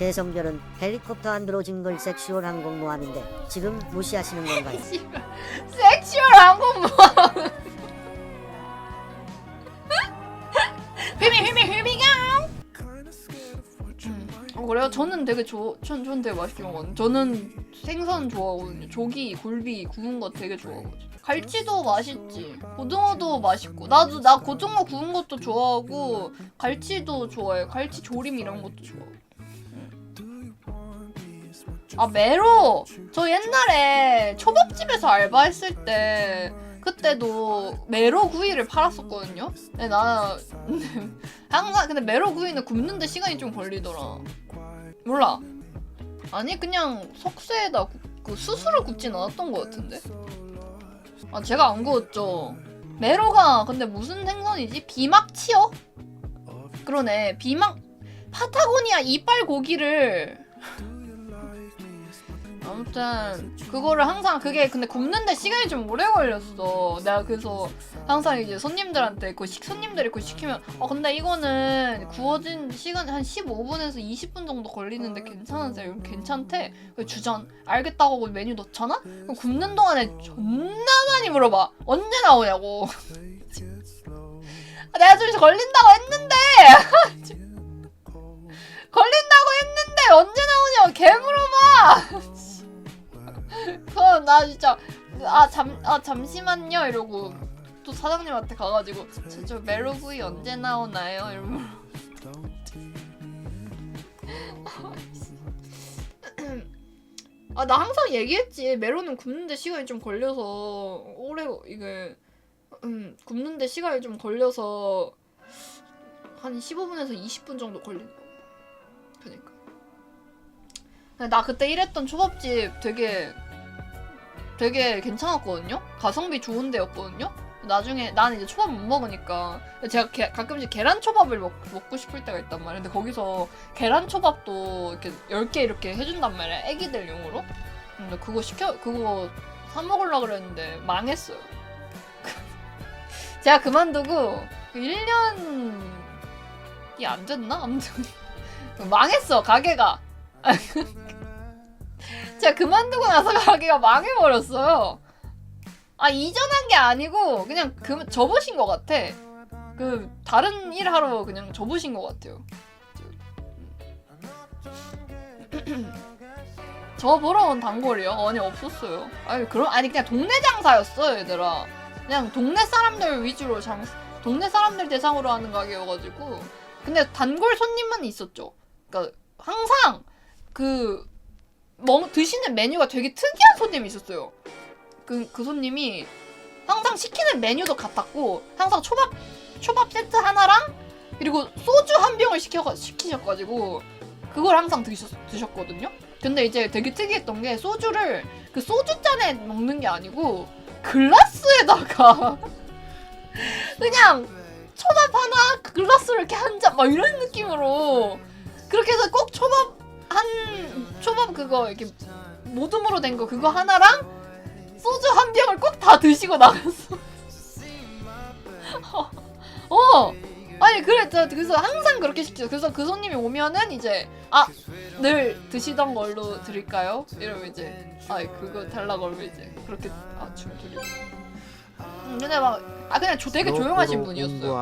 제 성별은 헬리콥터 안 들어진 걸 섹슈얼 항공모함인데 지금 무시하시는 건가요? 섹슈얼 항공모함. 휘미 휘미 휘미가. 음. 어, 그래요? 저는 되게 좋, 전, 전 되게 맛있게 먹었는데 저는 생선 좋아하거든요. 조기, 굴비 구운 거 되게 좋아하거든요. 갈치도 맛있지. 고등어도 맛있고 나도 나 고등어 구운 것도 좋아하고 갈치도 좋아해. 갈치 조림 이런 것도 좋아하고. 음. 아 메로 저 옛날에 초밥집에서 알바했을 때 그때도 메로 구이를 팔았었거든요. 근데 나는 항상 근데 메로 구이는 굽는데 시간이 좀 걸리더라. 몰라. 아니 그냥 석쇠에다 구, 그 수수로 굽진 않았던 것 같은데. 아 제가 안 구웠죠. 메로가 근데 무슨 생선이지? 비막치어? 그러네. 비막 파타고니아 이빨 고기를 아무튼 그거를 항상 그게 근데 굽는데 시간이 좀 오래 걸렸어. 내가 그래서 항상 이제 손님들한테 그 식, 손님들이 그 시키면 어 근데 이거는 구워진 시간 한 15분에서 20분 정도 걸리는데 괜찮으세요? 괜찮대. 그 주전 알겠다고 하고 메뉴 넣잖아? 그럼 굽는 동안에 존나 많이 물어봐. 언제 나오냐고. 아, 내가 좀 걸린다고 했는데 걸린다고 했는데 언제 나오냐고 개 물어봐. 그럼 나 진짜 아 잠 아 잠시만요 이러고 또 사장님한테 가가지고 저, 저 멜로구이 언제 나오나요? 이러면 아나 항상 얘기했지. 메로는 굽는데 시간이 좀 걸려서 오래 이게 음 굽는데 시간이 좀 걸려서 한 15분에서 20분 정도 걸린다고 그니까. 나 그때 일했던 초밥집 되게 되게 괜찮았거든요. 가성비 좋은 데였거든요. 나중에 나는 이제 초밥 못 먹으니까 제가 게- 가끔씩 계란 초밥을 먹, 먹고 싶을 때가 있단 말이야. 근데 거기서 계란 초밥도 이렇게 10개 이렇게 해준단 말이야. 애기들용으로. 근데 그거 시켜 그거 사 먹으려고 그랬는데 망했어요. 제가 그만두고 1년이 안 됐나? 아무튼 망했어 가게가. 제가 그만두고 나서 가게가 망해버렸어요. 아 이전한 게 아니고 그냥 그 접으신 것 같아. 그 다른 일 하러 그냥 접으신 것 같아요. 저 보러 온 단골이요? 아니 없었어요. 아니 그럼 아니 그냥 동네 장사였어 얘들아. 그냥 동네 사람들 위주로 장 동네 사람들 대상으로 하는 가게여가지고 근데 단골 손님만 있었죠. 그러니까 항상 그 먹, 드시는 메뉴가 되게 특이한 손님이 있었어요. 그, 그 손님이 항상 시키는 메뉴도 같았고 항상 초밥 초밥 세트 하나랑 그리고 소주 한 병을 시켜 시키셔가지고 그걸 항상 드셨, 드셨거든요. 근데 이제 되게 특이했던 게 소주를 그 소주 잔에 먹는 게 아니고 글라스에다가 그냥 초밥 하나 글라스로 이렇게 한 잔 막 이런 느낌으로 그렇게 해서 꼭 초밥 한 초밥 그거 이렇게 모둠으로 된 거 그거 하나랑 소주 한 병을 꼭 다 드시고 나갔어. 어. 아니 그래 저 그래서 항상 그렇게 시켜. 그래서 그 손님이 오면은 이제 아 늘 드시던 걸로 드릴까요? 이러면 이제 아 그거 달라고 하면 이제 그렇게 아춤 드리고. 음, 근데 막 아 그냥 조, 되게 조용하신 분이었어요.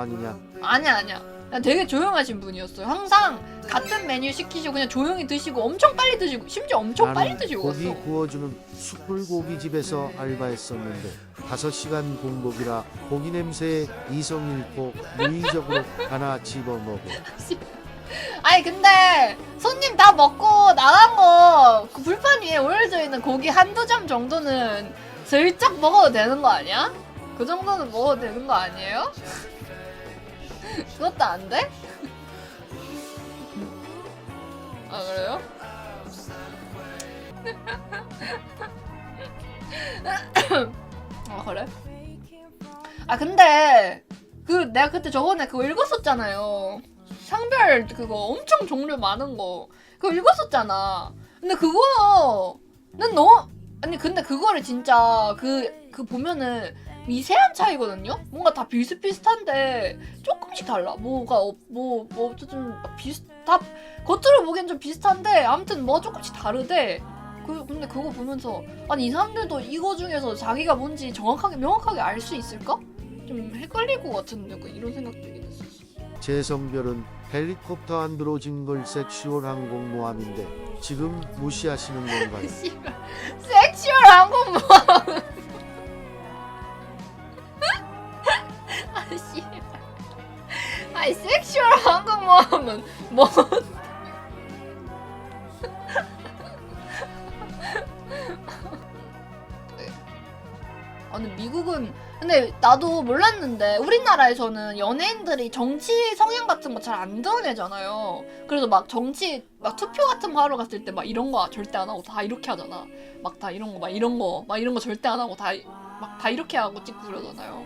아니야 아니야 그냥 되게 조용하신 분이었어요 항상 같은 메뉴 시키시고 그냥 조용히 드시고 엄청 빨리 드시고 심지어 엄청 빨리 나는 드시고 고기 갔어 구워주는 숯불고기 집에서 알바했었는데 5시간 공복이라 고기 냄새에 이성 잃고 무의적으로 하나 집어먹어 아니 근데 손님 다 먹고 나간 거그 불판 위에 올려져 있는 고기 한두 점 정도는 슬쩍 먹어도 되는 거 아니야? 그 정도는 먹어도 되는 거 아니에요? 그것도 안 돼? 아 그래요? 아 그래? 아 근데 그 내가 그때 저번에 그거 읽었었잖아요. 상별 그거 엄청 종류 많은 거 그거 읽었었잖아. 근데 그거 난 너무 아니 근데 그거를 진짜 그 그 보면은 미세한 차이거든요. 뭔가 다 비슷비슷한데 조금씩 달라. 뭐가 뭐뭐 어쨌든 비슷 다 겉으로 보기엔 좀 비슷한데 아무튼 뭐 조금씩 다르대. 그 근데 그거 보면서 아니 이 사람들도 이거 중에서 자기가 뭔지 정확하게 명확하게 알 수 있을까? 좀 헷갈릴 것 같은데 그 이런 생각 들긴 했었어. 제 성별은 헬리콥터 안 들어진 걸 섹슈얼 항공모함인데 지금 무시하시는 건가요? 뭐? 아 근데 미국은 근데 나도 몰랐는데 우리나라에서는 연예인들이 정치 성향 같은 거 잘 안 드러내잖아요. 그래서 막 정치 막 투표 같은 거 하러 갔을 때 막 이런 거 절대 안 하고 다 이렇게 하잖아. 막 다 이런 거 막 이런 거 막 이런 거 절대 안 하고 다 막 다 이렇게 하고 찍고 그러잖아요.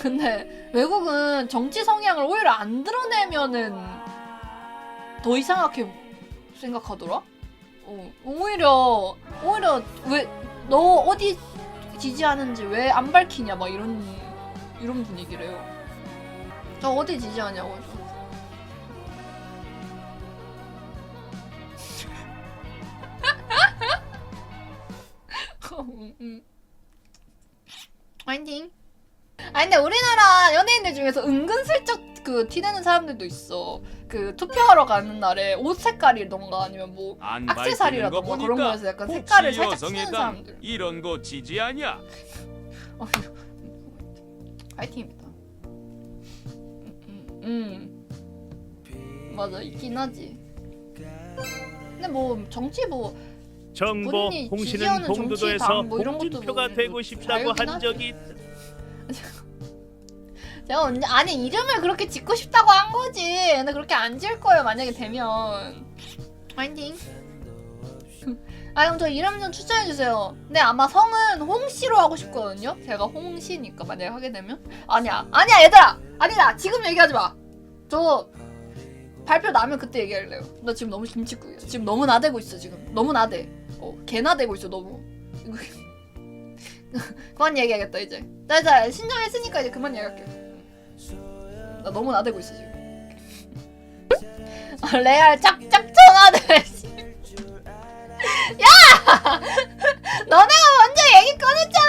근데 외국은 정치 성향을 오히려 안 드러내면은 더 이상하게 생각하더라. 어, 오히려 오히려 왜 너 어디 지지하는지 왜 안 밝히냐 막 이런 이런 분위기래요. 저 어디 지지하냐고 저. 음, 음. 파이팅. 아 근데 우리나라 연예인들 중에서 은근슬쩍 그 티내는 사람들도 있어. 그 투표하러 가는 날에 옷 색깔이던가 아니면 뭐안거 그런 보니까 거에서 약간 혹시 색깔을 살짝 치는 사람들. 이런 거 지지하냐? 어, 파이팅입니다. 음, 음, 음. 맞아 있긴 하지. 근데 뭐 정치 뭐 정보 본인이 홍씨는 지지하는 정치당 뭐 이런 것도 봉준표가 뭐 되고 싶다고 한 적이 있다. 제가 언제 아니 이름을 그렇게 짓고 싶다고 한 거지. 근데 그렇게 안 지을 거예요 만약에 되면. 파이팅. 아 그럼 저 이름 좀 추천해 주세요. 근데 아마 성은 홍씨로 하고 싶거든요. 제가 홍씨니까 만약에 하게 되면 아니야 아니야 얘들아 아니다 지금 얘기하지 마. 저 발표 나면 그때 얘기할래요. 나 지금 너무 김치국이야. 지금 너무 나대고 있어 지금. 너무 나대. 어 개나대고 있어 너무. 그만 얘기하겠다 이제. 나 이제 신청했으니까 이제 그만 얘기할게. 나 너무 나대고 있어 지금. 아, 레알 짝짝 전화들. 야! 너네가 먼저 얘기 꺼냈잖아.